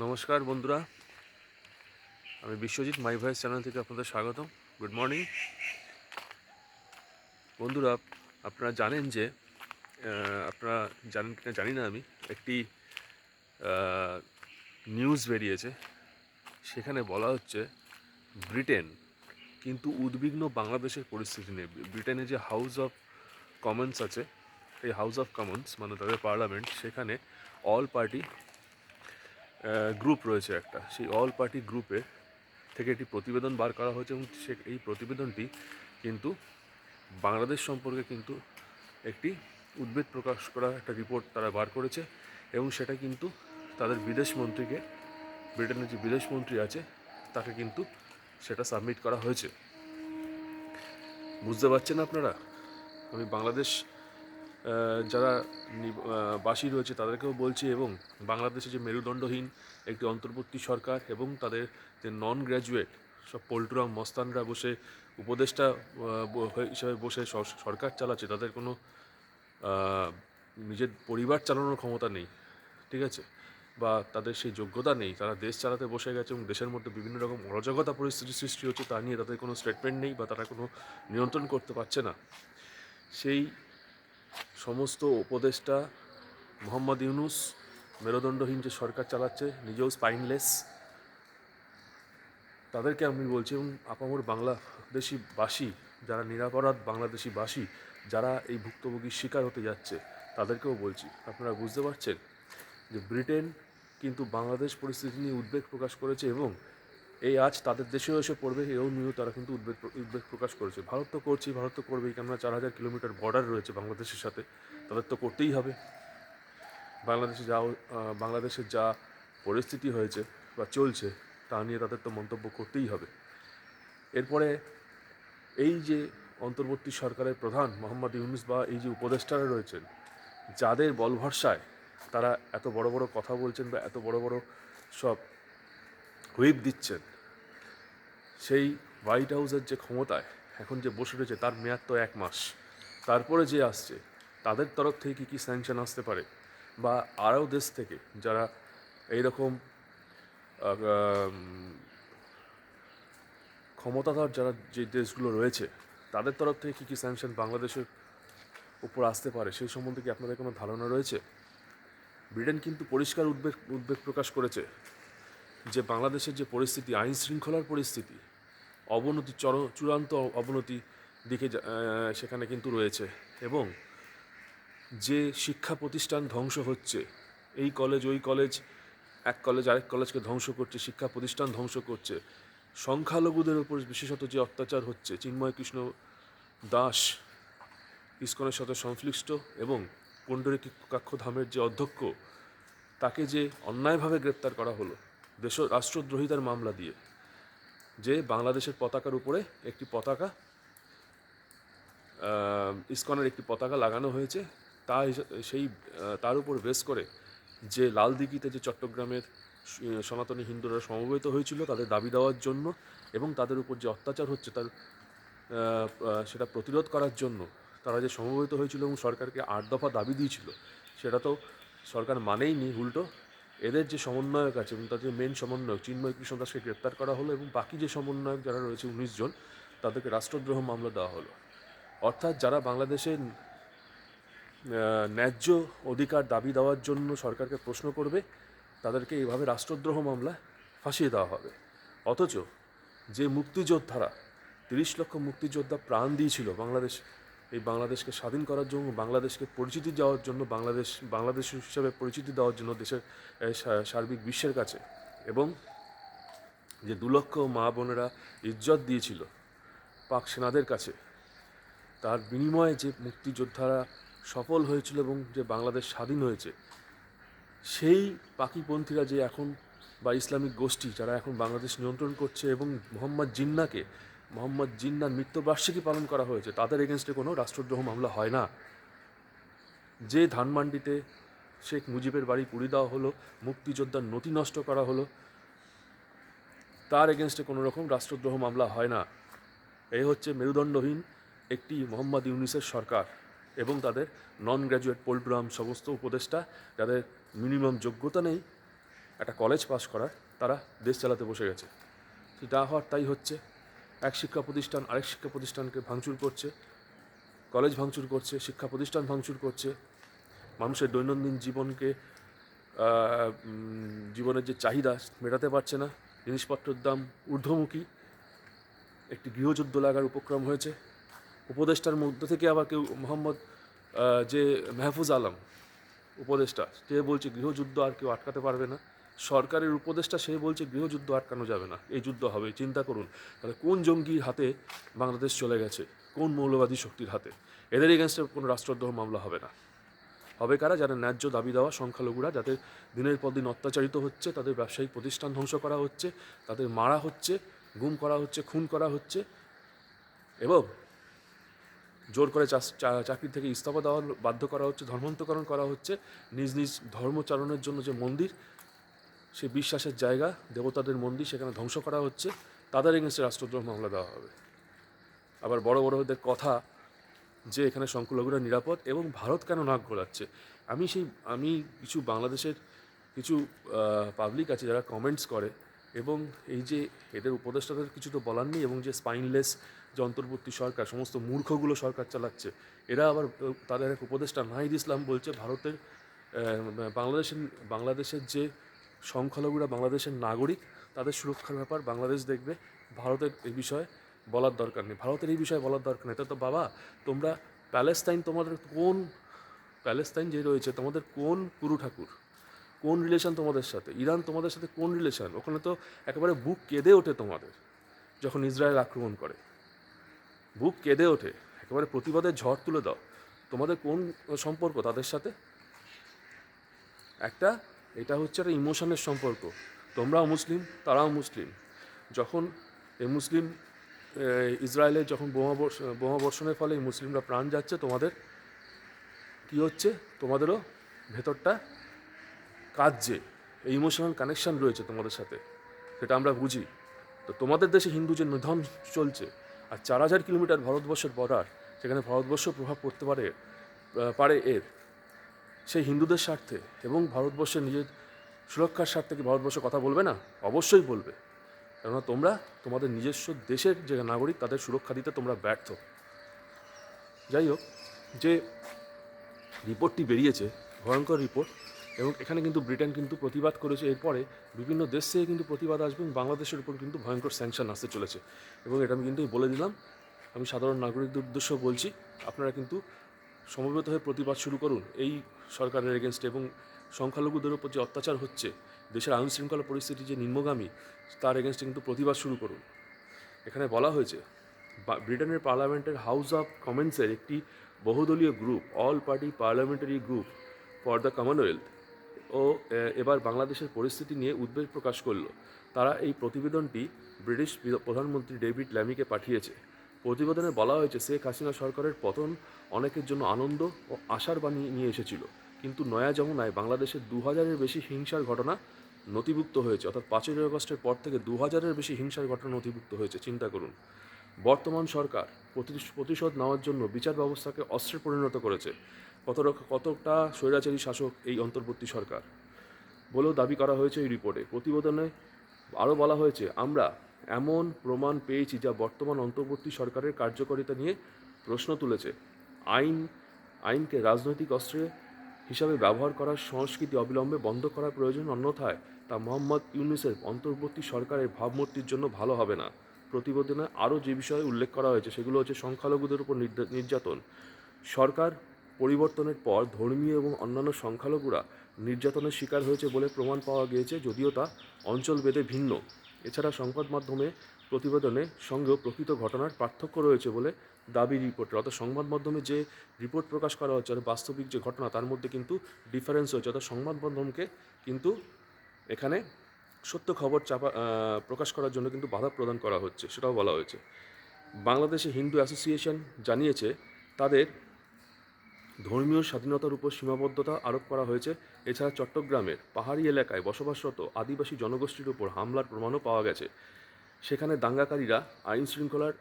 নমস্কার বন্ধুরা। আমি বিশ্বজিৎ মাই ভয়েস চ্যানেল থেকে আপনাদের স্বাগতম। গুড মর্নিং বন্ধুরা, আপনারা জানেন যে আপনারা জানেন কিনা জানি না আমি, একটি নিউজ বেরিয়েছে। সেখানে বলা হচ্ছে, ব্রিটেন কিন্তু উদ্বিগ্ন বাংলাদেশের পরিস্থিতি নিয়ে। ব্রিটেনে যে হাউস অফ কমন্স আছে, এই হাউস অফ কমন্স মানে তাদের পার্লামেন্ট সেখানে অল পার্টি গ্রুপ রয়েছে একটা। সেই অল পার্টি গ্রুপে থেকে একটি প্রতিবেদন বার করা হয়েছে এবং সে এই প্রতিবেদনটি কিন্তু বাংলাদেশ সম্পর্কে কিন্তু একটি উদ্বেগ প্রকাশ করা একটা রিপোর্ট তারা বার করেছে এবং সেটা কিন্তু তাদের বিদেশ মন্ত্রীকে, ব্রিটেনের যে বিদেশ মন্ত্রী আছে, তাকে কিন্তু সেটা সাবমিট করা হয়েছে। বুঝতে পারছেন আপনারা? আমি বাংলাদেশ যারা বাসী রয়েছে তাদেরকেও বলছি এবং বাংলাদেশে যে মেরুদণ্ডহীন একটি অন্তর্বর্তী সরকার এবং তাদের যে নন গ্র্যাজুয়েট সব পল্টুরাম, মস্তানরা বসে উপদেষ্টা হিসাবে বসে সরকার চালাচ্ছে, তাদের কোনো নিজের পরিবার চালানোর ক্ষমতা নেই, ঠিক আছে? বা তাদের সেই যোগ্যতা নেই, তারা দেশ চালাতে বসে গেছে এবং দেশের মধ্যে বিভিন্ন রকম অরাজকতা পরিস্থিতি সৃষ্টি হচ্ছে, তা নিয়ে তাদের কোনো স্টেটমেন্ট নেই বা তারা কোনো নিয়ন্ত্রণ করতে পারছে না। সেই সমস্ত উপদেষ্টা, মোহাম্মদ ইউনুস, মেরুদণ্ডহীন যে সরকার চালাচ্ছে, নিজেও স্পাইনলেস তাদেরকে আমি বলছি এবং আপামর বাংলাদেশি বাসী যারা নিরাপরাধ বাংলাদেশি বাসী যারা এই ভুক্তভোগীর শিকার হতে যাচ্ছে, তাদেরকেও বলছি। আপনারা বুঝতে পারছেন যে ব্রিটেন কিন্তু বাংলাদেশ পরিস্থিতি নিয়ে উদ্বেগ প্রকাশ করেছে এবং এই আজ তাদের দেশেও এসে পড়বে, এও নিয়েও তারা কিন্তু উদ্বেগ উদ্বেগ প্রকাশ করেছে। ভারত তো করছি, ভারত তো করবেই, কেননা চার হাজার কিলোমিটার বর্ডার রয়েছে বাংলাদেশের সাথে। তাদের তো করতেই হবে। বাংলাদেশে যা বাংলাদেশের যা পরিস্থিতি হয়েছে বা চলছে, তা নিয়ে তাদের তো মন্তব্য করতেই হবে। এরপরে এই যে অন্তর্বর্তী সরকারের প্রধান মোহাম্মদ ইউনুস বা এই যে উপদেষ্টারা রয়েছেন, যাদের বল ভরসায় তারা এত বড় বড় কথা বলছেন বা এত বড় বড় সব হুইপ দিচ্ছেন, সেই হোয়াইট হাউসের যে ক্ষমতায় এখন যে বসে রয়েছে তার মেয়াদ তো এক মাস। তারপরে যে আসছে, তাদের তরফ থেকে কী কী স্যাংশন আসতে পারে? বা আরও দেশ থেকে যারা এইরকম ক্ষমতাধর যারা যে দেশগুলো রয়েছে, তাদের তরফ থেকে কী কী স্যাংশন বাংলাদেশের উপর আসতে পারে? সেই সম্বন্ধে কি আপনাদের কোনো ধারণা রয়েছে? ব্রিটেন কিন্তু পরিষ্কার উদ্বেগ উদ্বেগ প্রকাশ করেছে। যে বাংলাদেশের যে পরিস্থিতি আইন শৃঙ্খলার পরিস্থিতি, অবনতি, চর, চূড়ান্ত অবনতি দিকে সেখানে কিন্তু রয়েছে এবং যে শিক্ষা প্রতিষ্ঠান ধ্বংস হচ্ছে, এই কলেজ, ওই কলেজ, এক কলেজ, আরেক কলেজকে ধ্বংস করছে, শিক্ষা প্রতিষ্ঠান ধ্বংস করছে, সংখ্যালঘুদের উপর বিশেষত যে অত্যাচার হচ্ছে, চিন্ময় কৃষ্ণ দাস, ইস্কনের সাথে সংশ্লিষ্ট এবং পুণ্ডরীকাক্ষ ধামের যে অধ্যক্ষ, তাকে যে অন্যায়ভাবে গ্রেপ্তার করা হলো দেশ রাষ্ট্রদ্রোহিতার মামলা দিয়ে, যে বাংলাদেশের পতাকার উপরে একটি পতাকা ইস্কনের একটি পতাকা লাগানো হয়েছে, তা সেই তার উপর বেস করে যে লাল দিঘিতে যে চট্টগ্রামের সনাতনী হিন্দুরা সমবেত হয়েছিল তাদের দাবি দেওয়ার জন্য এবং তাদের উপর যে অত্যাচার হচ্ছে তার সেটা প্রতিরোধ করার জন্য তারা যে সমবেত হয়েছিল এবং সরকারকে আট দফা দাবি দিয়েছিল, সেটা তো সরকার মানেই নি উল্টো এদের যে সমন্বয়ক আছে এবং তাদের মেন সমন্বয়ক চিন্ময় কৃষ্ণ দাসকে গ্রেপ্তার করা হলো এবং বাকি যে সমন্বয়ক যারা রয়েছে উনিশ জন, তাদেরকে রাষ্ট্রদ্রোহ মামলা দেওয়া হলো। অর্থাৎ যারা বাংলাদেশের ন্যায্য অধিকার দাবি দেওয়ার জন্য সরকারকে প্রশ্ন করবে, তাদেরকে এইভাবে রাষ্ট্রদ্রোহ মামলা ফাঁসিয়ে দেওয়া হবে। অথচ যে মুক্তিযোদ্ধারা, তিরিশ লক্ষ মুক্তিযোদ্ধা প্রাণ দিয়েছিল বাংলাদেশ এই বাংলাদেশকে স্বাধীন করার জন্য, বাংলাদেশকে পরিচিতি দেওয়ার জন্য, বাংলাদেশ বাংলাদেশ হিসাবে পরিচিতি দেওয়ার জন্য দেশের সার্বিক বিশ্বের কাছে। এবং যে দু লক্ষ মা বোনেরা ইজ্জত দিয়েছিল পাক সেনাদের কাছে, তার বিনিময়ে যে মুক্তিযোদ্ধারা সফল হয়েছিল এবং যে বাংলাদেশ স্বাধীন হয়েছে, সেই পাকিপন্থীরা যে এখন বা ইসলামিক গোষ্ঠী, যারা এখন বাংলাদেশ নিয়ন্ত্রণ করছে এবং মোহাম্মদ জিন্নাকে মোহাম্মদ জিন্নার মৃত্যুবার্ষিকী পালন করা হয়েছে। তাদের এগেনস্টে কোনো রাষ্ট্রদ্রোহ মামলা হয় না। যে ধানমান্ডিতে শেখ মুজিবের বাড়ি পুড়িয়ে দেওয়া হলো, মুক্তিযোদ্ধার নথি নষ্ট করা হলো, তার এগেনস্টে কোনো রকম রাষ্ট্রদ্রোহ মামলা হয় না। এই হচ্ছে মেরুদণ্ডহীন একটি মোহাম্মদ ইউনিসের সরকার এবং তাদের নন গ্র্যাজুয়েট পোল্ট্রাম সমস্ত উপদেষ্টা, যাদের মিনিমাম যোগ্যতা নেই, একটা কলেজ পাস করার, তারা দেশ চালাতে বসে গেছে। তো হওয়ার তাই হচ্ছে। এক শিক্ষা প্রতিষ্ঠান, আরেক শিক্ষা প্রতিষ্ঠানকে ভাঙচুর করছে। কলেজ ভাঙচুর করছে, শিক্ষা প্রতিষ্ঠান ভাঙচুর করছে। মানুষের দৈনন্দিন জীবনকে জীবনের যে চাহিদা মেটাতে পারছে না। জিনিসপত্রের দাম ঊর্ধ্বমুখী। একটি গৃহযুদ্ধ লাগার উপক্রম হয়েছে। উপদেষ্টার মধ্যে থেকে আবার কেউ, মোহাম্মদ যে মেহফুজ আলম, উপদেষ্টা, সে বলছে গৃহযুদ্ধ আর কেউ আটকাতে পারবে না। সরকারের উপদেষ্টা সে বলছে গৃহযুদ্ধ আটকানো যাবে না, এই যুদ্ধ হবে, চিন্তা করুন। তাহলে কোন জঙ্গির হাতে বাংলাদেশ চলে গেছে? কোন মৌলবাদী শক্তির হাতে? এদের এগেনস্টে কোনো রাষ্ট্রদ্রোহ মামলা হবে না। হবে কারা? যারা ন্যায্য দাবি দেওয়া সংখ্যালঘুরা, যাদের দিনের পর দিন অত্যাচারিত হচ্ছে, তাদের ব্যবসায়িক প্রতিষ্ঠান ধ্বংস করা হচ্ছে, তাদের মারা হচ্ছে, গুম করা হচ্ছে, খুন করা হচ্ছে এবং জোর করে চাকরি থেকে ইস্তফা দেওয়া বাধ্য করা হচ্ছে ধর্মান্তকরণ করা হচ্ছে, নিজ নিজ ধর্মচারণের জন্য যে মন্দির সে বিশ্বাসের জায়গা, দেবতাদের মন্দির সেখানে ধ্বংস করা হচ্ছে, তাদের এগেনস্টে রাষ্ট্রদ্রোহ মামলা দেওয়া হবে। আবার বড় বড়দের কথা যে এখানে সংখ্যালঘুরা নিরাপদ এবং ভারত কেন নাক ঘোরাচ্ছে। আমি সেই, আমি কিছু বাংলাদেশের কিছু পাবলিক আছে যারা কমেন্টস করে এবং এই যে এদের উপদেষ্টাদের কিছু তো বলার নেই এবং যে স্পাইনলেস যে অন্তর্বর্তী সরকার, সমস্ত মূর্খগুলো সরকার চালাচ্ছে, এরা আবার তাদের এক উপদেষ্টা নাহিদ ইসলাম বলছে, ভারতের বাংলাদেশের বাংলাদেশের যে সংখ্যালঘুরা বাংলাদেশের নাগরিক, তাদের সুরক্ষার ব্যাপার বাংলাদেশ দেখবে। ভারতের এই বিষয়ে বলার দরকার নেই। ভারতের এই বিষয়ে বলার দরকার নেই। তা বাবা, তোমরা প্যালেস্তাইন তোমাদের কোন প্যালেস্তাইন যে রয়েছে, তোমাদের কোন গুরু ঠাকুর? কোন রিলেশন তোমাদের সাথে? ইরান তোমাদের সাথে কোন রিলেশন ওখানে তো একেবারে বুক কেঁদে ওঠে তোমাদের, যখন ইসরায়েল আক্রমণ করে। বুক কেঁদে ওঠে, একেবারে প্রতিবাদের ঝড় তুলে দাও। তোমাদের কোন সম্পর্ক তাদের সাথে? একটা এটা হচ্ছে একটা ইমোশনের সম্পর্ক। তোমরাও মুসলিম, তারাও মুসলিম। যখন এই মুসলিম ইসরায়েলে যখন বোমা বোমা বর্ষণের ফলে মুসলিমরা প্রাণ যাচ্ছে, তোমাদের কি হচ্ছে? তোমাদেরও ভেতরটা কাঁদছে। এই ইমোশনাল কানেকশন রয়েছে তোমাদের সাথে। সেটা আমরা বুঝি। তো তোমাদের দেশে হিন্দু যে নিধন চলছে, আর চার হাজার কিলোমিটার ভারতবর্ষের বর্ডার সেখানে ভারতবর্ষ প্রভাব পড়তে পারে পারে এর। সেই হিন্দুদের স্বার্থে এবং ভারতবর্ষের নিজের সুরক্ষার স্বার্থে কি ভারতবর্ষ কথা বলবে না? অবশ্যই বলবে। কেননা তোমরা তোমাদের নিজস্ব দেশের যে নাগরিক, তাদের সুরক্ষা দিতে তোমরা ব্যর্থ। যাই হোক, যে রিপোর্টটি বেরিয়েছে, ভয়ঙ্কর রিপোর্ট, এবং এখানে কিন্তু ব্রিটেন কিন্তু প্রতিবাদ করেছে। এরপরে বিভিন্ন দেশ থেকে কিন্তু প্রতিবাদ আসবে এবং বাংলাদেশের উপর কিন্তু ভয়ঙ্কর স্যাংশন আসতে চলেছে। এবং এটা আমি কিন্তু বলে দিলাম, আমি সাধারণ নাগরিকদের উদ্দেশ্য বলছি, আপনারা কিন্তু সমবেত হয়ে প্রতিবাদ শুরু করুন। এই সরকারের এগেনস্টে এবং সংখ্যালঘুদের উপর যে অত্যাচার হচ্ছে, দেশের আইন শৃঙ্খলা পরিস্থিতি যে নিম্নগামী, তার এগেনস্টে কিন্তু প্রতিবাদ শুরু করুন। এখানে বলা হয়েছে ব্রিটেনের পার্লামেন্টের হাউস অফ কমেন্টসের একটি বহুদলীয় group, all party parliamentary group for the Commonwealth, ও এবার বাংলাদেশের পরিস্থিতি নিয়ে উদ্বেগ প্রকাশ করল। তারা এই প্রতিবেদনটি ব্রিটিশ প্রধানমন্ত্রী ডেভিড ল্যামিকে পাঠিয়েছে। প্রতিবেদনে বলা হয়েছে, শেখ হাসিনা সরকারের পতন অনেকের জন্য আনন্দ ও আশার বাণী নিয়ে এসেছিল। কিন্তু নয়া যমুনায় বাংলাদেশের দু হাজারের বেশি হিংসার ঘটনা নথিভুক্ত হয়েছে। অর্থাৎ পাঁচই আগস্টের পর থেকে দু হাজারের বেশি হিংসার ঘটনা নথিভুক্ত হয়েছে, চিন্তা করুন। বর্তমান সরকার প্রতি- প্রতিশোধ নেওয়ার জন্য বিচার ব্যবস্থাকে অস্ত্রে পরিণত করেছে। কত কতটা স্বৈরাচারী শাসক এই অন্তর্বর্তী সরকার? বলেও দাবি করা হয়েছে এই রিপোর্টে। প্রতিবেদনে আরও বলা হয়েছে, আমরা এমন প্রমাণ পেয়েছি যা বর্তমান অন্তর্বর্তী সরকারের কার্যকারিতা নিয়ে প্রশ্ন তুলেছে। আইন, আইনকে রাজনৈতিক অস্ত্রে হিসাবে ব্যবহার করার সংস্কৃতি অবিলম্বে বন্ধ করার প্রয়োজন অন্যথায় তা মোহাম্মদ ইউনুসের অন্তর্বর্তী সরকারের ভাবমূর্তির জন্য ভালো হবে না। প্রতিবেদনে আরও যে বিষয়ে উল্লেখ করা হয়েছে সেগুলো হচ্ছে সংখ্যালঘুদের উপর নির্যাতন। সরকার পরিবর্তনের পর ধর্মীয় এবং অন্যান্য সংখ্যালঘুরা নির্যাতনের শিকার হয়েছে বলে প্রমাণ পাওয়া গিয়েছে, যদিও তা অঞ্চলভেদে ভিন্ন। এছাড়া সংবাদ মাধ্যমে প্রতিবেদনে সঙ্গেও প্রকৃত ঘটনার পার্থক্য রয়েছে বলে দাবি রিপোর্টের অর্থাৎ সংবাদ মাধ্যমে যে রিপোর্ট প্রকাশ করা হচ্ছে আর বাস্তবিক যে ঘটনা, তার মধ্যে কিন্তু ডিফারেন্স হয়েছে। অর্থাৎ সংবাদ মাধ্যমকে কিন্তু এখানে সত্য খবর চাপা প্রকাশ করার জন্য কিন্তু বাধা প্রদান করা হচ্ছে, সেটাও বলা হয়েছে। বাংলাদেশে হিন্দু অ্যাসোসিয়েশন জানিয়েছে, তাদের ধর্মীয় স্বাধীনতার উপর সীমাবদ্ধতা আরোপ করা হয়েছে। এছাড়া চট্টগ্রামের পাহাড়ি এলাকায় বসবাসরত আদিবাসী জনগোষ্ঠীর উপর হামলার প্রমাণও পাওয়া গেছে। সেখানে দাঙ্গাকারীরা আইন শৃঙ্খলার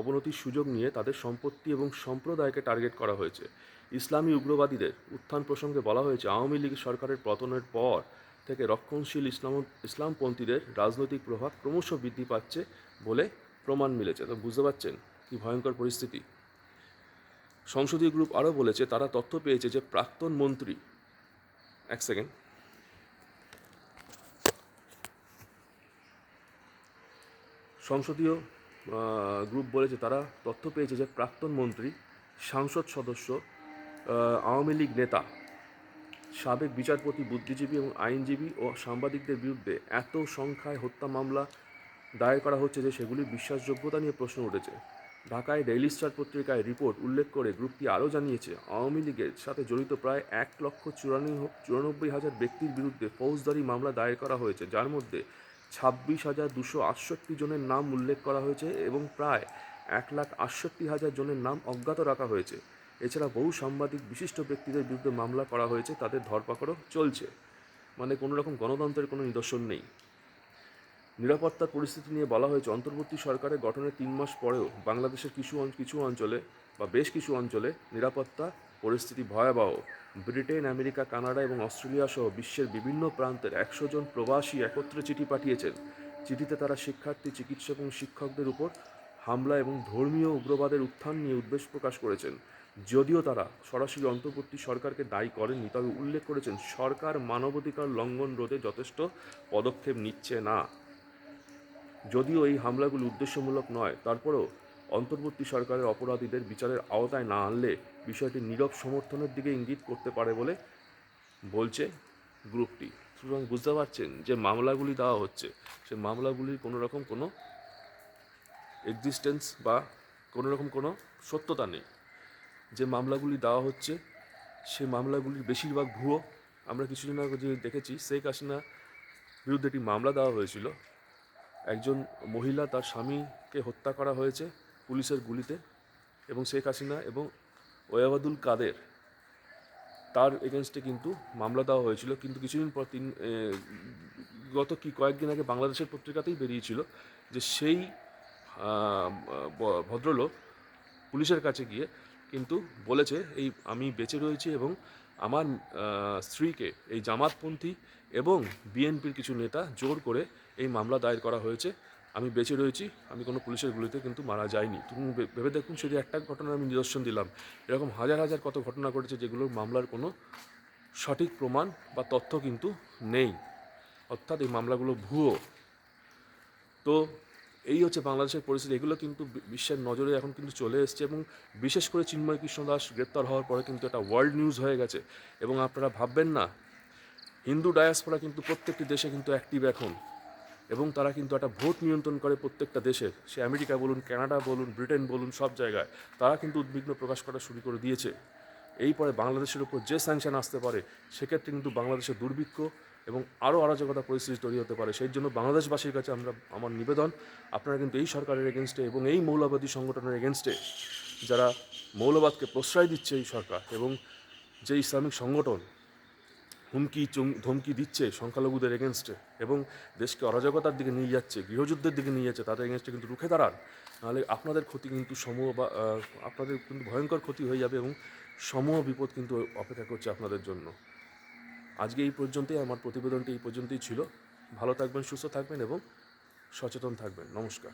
অবনতির সুযোগ নিয়ে তাদের সম্পত্তি এবং সম্প্রদায়কে টার্গেট করা হয়েছে। ইসলামী উগ্রবাদীদের উত্থান প্রসঙ্গে বলা হয়েছে, আওয়ামী লীগ সরকারের পতনের পর থেকে রক্ষণশীল ইসলাম, ইসলামপন্থীদের রাজনৈতিক প্রভাব ক্রমশ বৃদ্ধি পাচ্ছে বলে প্রমাণ মিলেছে। তো বুঝতে পারছেন কি ভয়ঙ্কর পরিস্থিতি? সংসদীয় গ্রুপ আরও বলেছে, তারা তথ্য পেয়েছে যে প্রাক্তন মন্ত্রী, এক সেকেন্ড সংসদীয় গ্রুপ বলেছে তারা তথ্য পেয়েছে যে প্রাক্তন মন্ত্রী, সাংসদ সদস্য আওয়ামী লীগ নেতা, সাবেক বিচারপতি, বুদ্ধিজীবী এবং আইনজীবী ও সাংবাদিকদের বিরুদ্ধে এত সংখ্যায় হত্যা মামলা দায়ের করা হচ্ছে যে সেগুলির বিশ্বাসযোগ্যতা নিয়ে প্রশ্ন উঠেছে। ঢাকায় ডেইলি স্টার পত্রিকায় রিপোর্ট উল্লেখ করে গ্রুপটি আরও জানিয়েছে, আওয়ামী লীগের সাথে জড়িত প্রায় এক লক্ষ চুরানব্বই হাজার ব্যক্তির বিরুদ্ধে ফৌজদারি মামলা দায়ের করা হয়েছে, যার মধ্যে ছাব্বিশ হাজার দুশো আটষট্টি জনের নাম উল্লেখ করা হয়েছে এবং প্রায় এক লাখ আটষট্টি হাজার জনের নাম অজ্ঞাত রাখা হয়েছে। এছাড়া বহু সাংবাদিক, বিশিষ্ট ব্যক্তিদের বিরুদ্ধে মামলা করা হয়েছে, তাদের ধরপাকড়ও চলছে। মানে কোনো রকম গণতন্ত্রের কোনো নিদর্শন নেই। নিরাপত্তার পরিস্থিতি নিয়ে বলা হয়েছে, অন্তর্বর্তী সরকারের গঠনের তিন মাস পরেও বাংলাদেশের কিছু কিছু অঞ্চলে বা বেশ কিছু অঞ্চলে নিরাপত্তা পরিস্থিতি ভয়াবহ। ব্রিটেন, আমেরিকা, কানাডা এবং অস্ট্রেলিয়া সহ বিশ্বের বিভিন্ন প্রান্তের একশো জন প্রবাসী একত্রে চিঠি পাঠিয়েছেন। চিঠিতে তারা শিক্ষার্থী, চিকিৎসক এবং শিক্ষকদের উপর হামলা এবং ধর্মীয় উগ্রবাদের উত্থান নিয়ে উদ্বেগ প্রকাশ করেছেন। যদিও তারা সরাসরি অন্তর্বর্তী সরকারকে দায়ী করেননি, তবে উল্লেখ করেছেন, সরকার মানবাধিকার লঙ্ঘন রোধে যথেষ্ট পদক্ষেপ নিচ্ছে না। যদিও এই হামলাগুলি উদ্দেশ্যমূলক নয়, তারপরেও অন্তর্বর্তী সরকারের অপরাধীদের বিচারের আওতায় না আনলে বিষয়টি নীরব সমর্থনের দিকে ইঙ্গিত করতে পারে বলে বলছে গ্রুপটি। সুতরাং বুঝতে পারছেন যে মামলাগুলি দেওয়া হচ্ছে সে মামলাগুলির কোনো রকম কোনো এক্সিস্টেন্স বা কোনো রকম কোনো সত্যতা নেই। যে মামলাগুলি দেওয়া হচ্ছে সে মামলাগুলির বেশিরভাগ ভুয়ো আমরা কিছুদিন আগে যে দেখেছি, শেখ হাসিনা বিরুদ্ধে একটি মামলা দেওয়া হয়েছিল। একজন মহিলা তার স্বামীকে হত্যা করা হয়েছে। পুলিশের গুলিতে এবং শেখ হাসিনা এবং ওয়াবাদুল কাদের, তার এগেনস্টে কিন্তু মামলা দেওয়া হয়েছিল। কিন্তু কিছুদিন পর তিন গত কি কয়েকদিন আগে বাংলাদেশের পত্রিকাতেই বেরিয়েছিল যে সেই ভদ্রলোক পুলিশের কাছে গিয়ে কিন্তু বলেছে, এই আমি বেঁচে রয়েছি এবং আমার স্ত্রীকে এই জামাতপন্থী এবং বিএনপির কিছু নেতা জোর করে এই মামলা দায়ের করা হয়েছে। আমি বেঁচে রয়েছি, আমি কোনো পুলিশের গুলিতে কিন্তু মারা যায়নি তুমি ভেবে দেখুন শুধু একটা ঘটনার আমি নিদর্শন দিলাম। এরকম হাজার হাজার কত ঘটনা ঘটেছে যেগুলোর মামলার কোনো সঠিক প্রমাণ বা তথ্য কিন্তু নেই। অর্থাৎ এই মামলাগুলো ভুয়ো। তো এই হচ্ছে বাংলাদেশের পরিস্থিতি। এগুলো কিন্তু বিশ্বের নজরে এখন কিন্তু চলে এসছে এবং বিশেষ করে চিন্ময় কৃষ্ণ দাস গ্রেপ্তার হওয়ার পরে কিন্তু এটা ওয়ার্ল্ড নিউজ হয়ে গেছে। এবং আপনারা ভাববেন না, হিন্দু ডায়াসপোরা কিন্তু প্রত্যেকটি দেশে কিন্তু অ্যাক্টিভ এখন। এবং তারা কিন্তু একটা ভোট নিয়ন্ত্রণ করে প্রত্যেকটা দেশের সে আমেরিকা বলুন, কানাডা বলুন, ব্রিটেন বলুন, সব জায়গায়। তারা কিন্তু উদ্বিগ্ন প্রকাশ করা শুরু করে দিয়েছে। এই পরে বাংলাদেশের উপর যে স্যাংশন আসতে পারে, সেক্ষেত্রে কিন্তু বাংলাদেশের দুর্ভিক্ষ এবং আরও অরাজকতা পরিস্থিতি তৈরি হতে পারে। সেই জন্য বাংলাদেশবাসীর কাছে আমরা আমার নিবেদন, আপনারা কিন্তু এই সরকারের এগেনস্টে এবং এই মৌলবাদী সংগঠনের এগেনস্টে যারা মৌলবাদকে প্রশ্রয় দিচ্ছে এই সরকার এবং যে ইসলামিক সংগঠন হুমকি ধমকি দিচ্ছে সংখ্যালঘুদের এগেনস্টে এবং দেশকে অরাজকতার দিকে নিয়ে যাচ্ছে, গৃহযুদ্ধের দিকে নিয়ে যাচ্ছে, তাদের এগেনস্টে কিন্তু রুখে দাঁড়ান। নাহলে আপনাদের ক্ষতি কিন্তু সমূহ বা আপনাদের কিন্তু ভয়ঙ্কর ক্ষতি হয়ে যাবে এবং সমূহ বিপদ কিন্তু অপেক্ষা করছে আপনাদের জন্য। আজকে এই পর্যন্তই, আমার প্রতিবেদনটি এই পর্যন্তই ছিল। ভালো থাকবেন, সুস্থ থাকবেন এবং সচেতন থাকবেন। নমস্কার।